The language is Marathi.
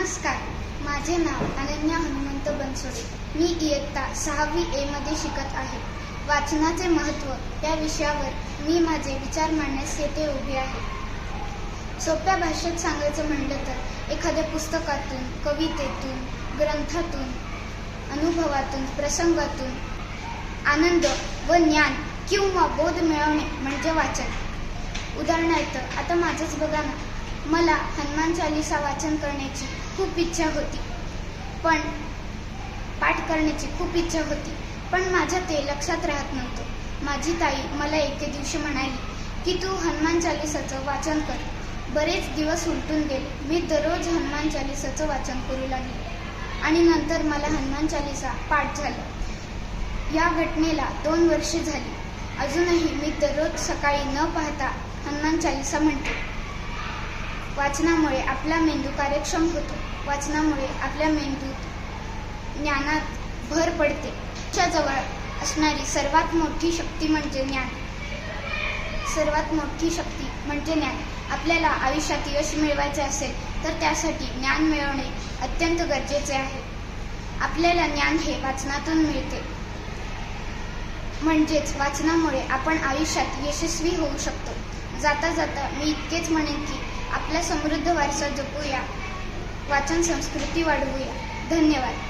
नमस्कार माझे नाव अनन्या हनुमंत बनसोडे. मी इयत्ता सहावी ए मध्ये शिकत आहे. वाचनाचे महत्त्व या विषयावर मी माझे विचार मांडण्यास येथे उभे आहे. सोप्या भाषेत सांगायचं म्हणलं तर एखाद्या पुस्तकातून कवितेतून ग्रंथातून अनुभवातून प्रसंगातून आनंद व ज्ञान किंवा बोध मिळवणे म्हणजे वाचन. उदाहरणार्थ आता माझंच बघा ना. मला हनुमान चालिसा वाचन करण्याची खूप इच्छा होती. पण पाठ करण्याची खूप इच्छा होती. पण माझ्या ते लक्षात राहत नव्हतं. माझी ताई मला एके दिवशी म्हणाली की तू हनुमान चालिसाचं वाचन कर. बरेच दिवस उलटून गेले. मी दररोज हनुमान चालिसाचं वाचन करू लागले. आणि नंतर मला हनुमान चालिसा पाठ झालं. या घटनेला दोन वर्षे झाली. अजूनही मी दररोज सकाळी न पाहता हनुमान चालिसा म्हणते. वाचनामुळे आपला मेंदू कार्यक्षम होतो. वाचनामुळे आपल्या मेंदूत ज्ञानात भर पडते. जवळ असणारी सर्वात मोठी शक्ती म्हणजे ज्ञान. सर्वात मोठी शक्ती म्हणजे ज्ञान. आपल्याला आयुष्यात यश मिळवायचे असेल तर त्यासाठी ज्ञान मिळवणे अत्यंत गरजेचे आहे. आपल्याला ज्ञान हे वाचनातून मिळते. म्हणजेच वाचनामुळे आपण आयुष्यात यशस्वी होऊ शकतो. जाता जाता मी इतकेच म्हणेन की आपला समृद्ध वारसा जपूया. वाचन संस्कृती वाढवूया. धन्यवाद.